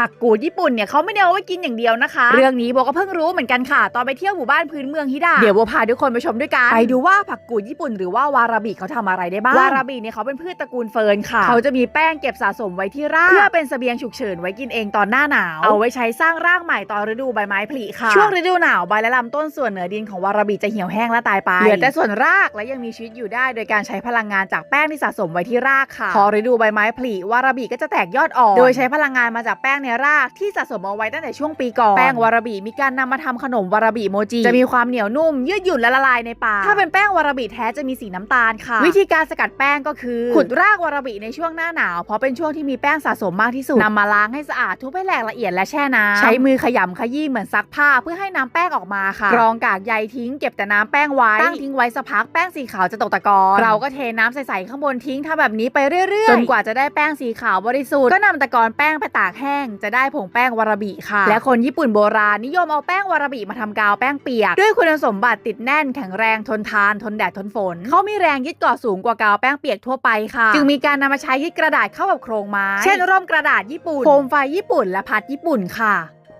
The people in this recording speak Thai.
ผักกูดญี่ปุ่นเนี่ยเขาไม่ได้เอาไว้กินอย่างเดียวนะคะ เรื่องนี้โบก็เพิ่งรู้เหมือนกันค่ะ ตอนไปเที่ยวหมู่บ้านพื้นเมืองฮิดะเดี๋ยวโบพาทุกคนไปชมด้วยกันไปดูว่าผักกูดญี่ปุ่นหรือว่าวาราบิเขาทำอะไรได้บ้างวาราบิเนี่ยเขาเป็นพืชตระกูลเฟิร์นค่ะ เขาจะมีแป้งเก็บสะสมไว้ที่รากเพื่อเป็นเสบียงฉุกเฉินไว้กินเองตอนหน้าหนาว เอาไว้ใช้สร้างรากใหม่ตอนฤดูใบไม้ผลิค่ะช่วงฤดูหนาวใบและลำต้นส่วนเหนือดินของวาราบิจะเหี่ยวแห้งและตายไปเหลือแต่ส่วนรากและยังมีชีวิตอยู่ได้ โดยการใช้พลังงานจากแป้งที่สะสมไว้ที่รากค่ะพอฤดูใบไม้ผลิวาราบิก็จะแตกยอดอ่อนโดยใช้พลังงานมาจากแป้งในรากที่สะสมเอาไว้ตั้งแต่ช่วงปีก่อน แป้งวาราบิมีการนำมาทำขนมวาราบิโมจิ จะมีความเหนียวนุ่ม ยืดหยุ่นและละลายในปาก ถ้าเป็นแป้งวาราบิแท้จะมีสีน้ำตาลค่ะ วิธีการสกัดแป้งก็คือ ขุดรากวาราบิในช่วงหน้าหนาว เพราะเป็นช่วงที่มีแป้งสะสมมากที่สุดนำมาล้างให้สะอาดทุบให้แหลกละเอียดและแช่น้ำใช้มือขยำขยี้เหมือนซักผ้าเพื่อให้น้ำแป้งออกมาค่ะกรองกากใยทิ้งเก็บแต่น้ำแป้งไว้ตั้งทิ้งไว้สักพักแป้งสีขาวจะตกตะกอนเราก็เทน้ำใสๆข้างบนทิ้งทำแบบนี้ไปเรื่อยๆจนกว่าจะได้แป้งสีขาวบริสุทธิ์ก็นำตะกอนแป้งไปตากแห้งจะได้ผงแป้งวาราบิค่ะ และคนญี่ปุ่นโบราณนิยมเอาแป้งวาราบิมาทำกาวแป้งเปียก ด้วยคุณสมบัติติดแน่นแข็งแรงทนทาน ทนแดดทนฝน เขามีแรงยึดเกาะสูงกว่ากาวแป้งเปียกทั่วไปค่ะ จึงมีการนำมาใช้ยึดกระดาษเข้ากับโครงไม้ เช่นร่มกระดาษญี่ปุ่น โคมไฟญี่ปุ่นและพัดญี่ปุ่นค่ะ